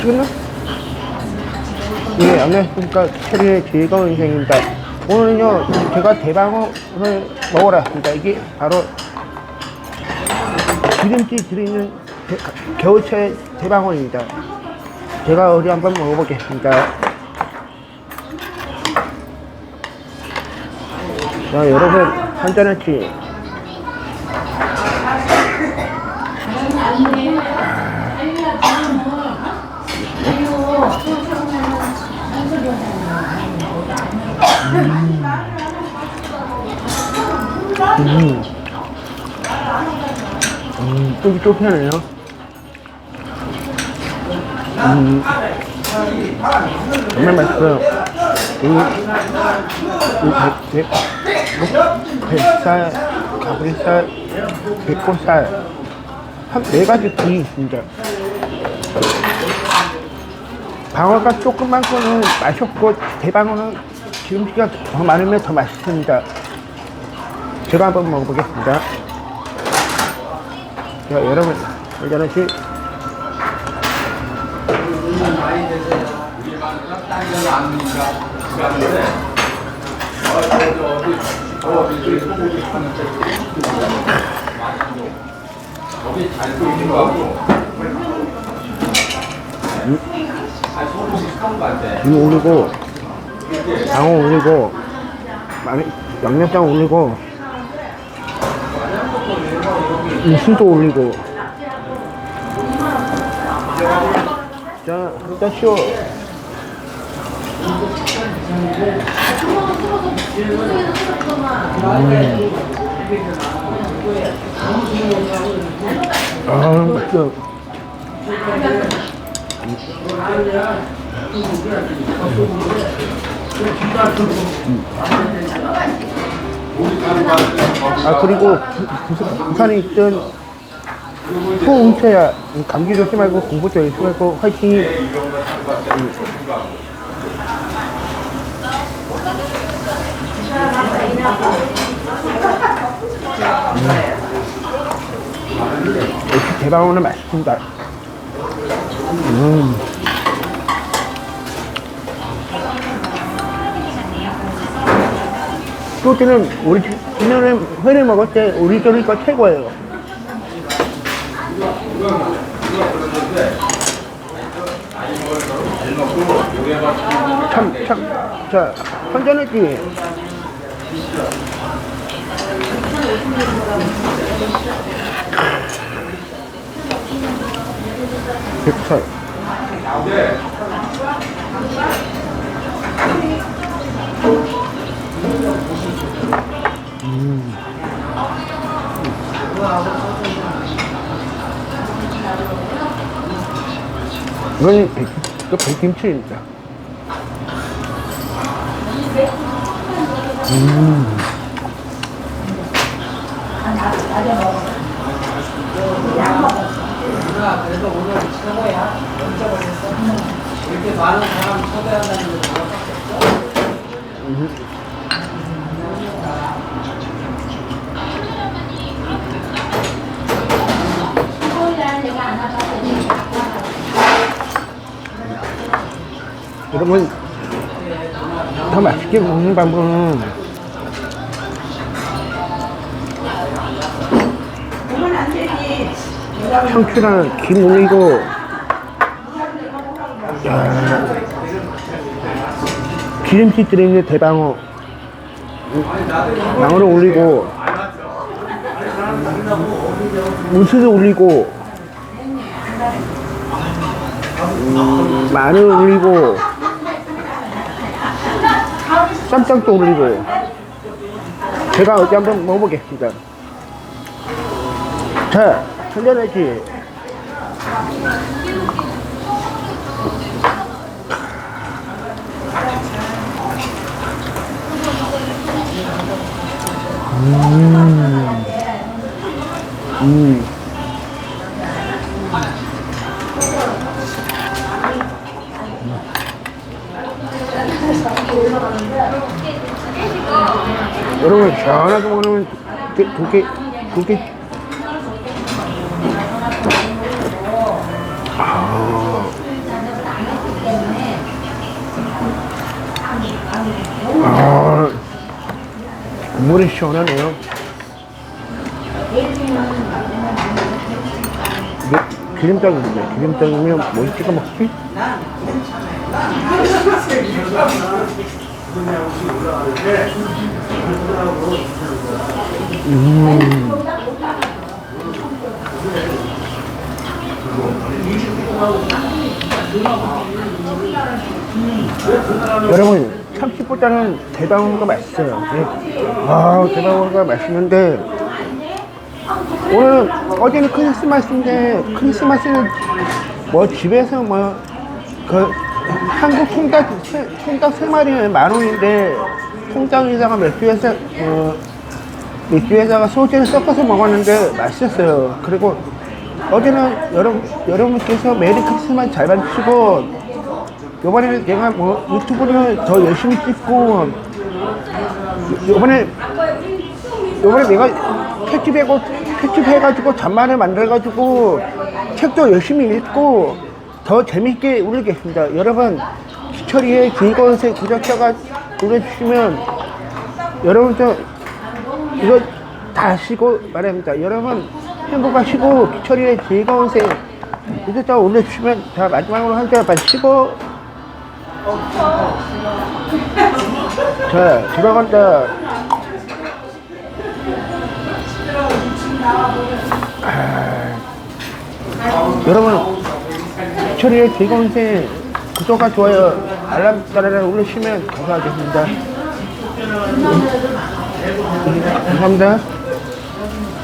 찍었나? 예, 안녕하십니까. 체리의 즐거운 인생입니다. 오늘은요, 제가 대방어를 먹으러 왔습니다. 이게 바로 기름기 들어있는 대- 겨울철 대방어입니다. 제가 어디 한번 먹어보겠습니다. 자, 여러분, 한잔할 음. 음, 쫄깃쫄깃하네요. 음, 정말 맛있어요. 이, 이 배, 배, 뱃살, 가브리살, 배꼽살, 한 네 가지 부위 있습니다. 방어가 조금 많고는 맛이 없고, 대방어는 기름기가 더 많으면 더 맛있습니다. 제가 한번 먹어보겠습니다. 자, 여러분, 일단은 이거 올리고, 방어 올리고, 양념장 올리고, 무슨도 올리고. 자, 일단 쉬워. 아, 맛있어. 아, 그리고 부- 부- 부산에 있던 소운쳐야 감기 조심하고 공부 좀 열심히 하고 화이팅! 역시 대방어는 맛있습니다. 음. 소주는 우리 지난해 회를 먹을 때 우리 쪽이 거 최고예요. 참, 참, 자, 한잔했지. 백살. 이건 백, 그 백김치입니다. 초대한다는 게 여러분, 더 맛있게 먹는 방법은 상추랑 김 올리고, 야, 기름기 들어있는 대방어, 방어를 올리고, 무스도 올리고, 음, 마늘 올리고, 쌈장도 올리고, 제가 어디 한번 먹어보겠습니다. 자, 한잔하지. 여러분 시원하게 먹으면 그렇게 그렇게 아. 아. 물이 시원하네요. 기름장입니다. 기름장이면 뭘 찍어 먹지? 여러분 참치보다는 대방어가 맛있어요. 예. 아 대방어가 맛있는데 오늘 어제는 크리스마스인데 크리스마스는 뭐 집에서 뭐그 한국 통닭 세- 통닭 세 마리에 만 원인데 통닭에다가 맥주에서 어, 맥주에다가 소주를 섞어서 먹었는데 맛있었어요. 그리고 어제는 여러분 여러분께서 메리 크리스마스 잘 받으시고 요번에는 내가 뭐 유튜브를 더 열심히 찍고 요번에 요번에 내가 캡집해고 캡집해가지고 잔만을 만들어가지고 책도 열심히 읽고 더 재밌게 올리겠습니다. 여러분 시철이의 즐거운 새 구독자가 눌러주시면 여러분도 이거 다 하시고 말합니다. 여러분 행복하시고 기철이의 즐거운 새 구독자 올려주시면 자 마지막으로 한 잔 마시고 자 들어간다. 여러분 철이의 즐거운 새 구독과 좋아요. 알람 따라라 올리시면 감사하겠습니다. 감사합니다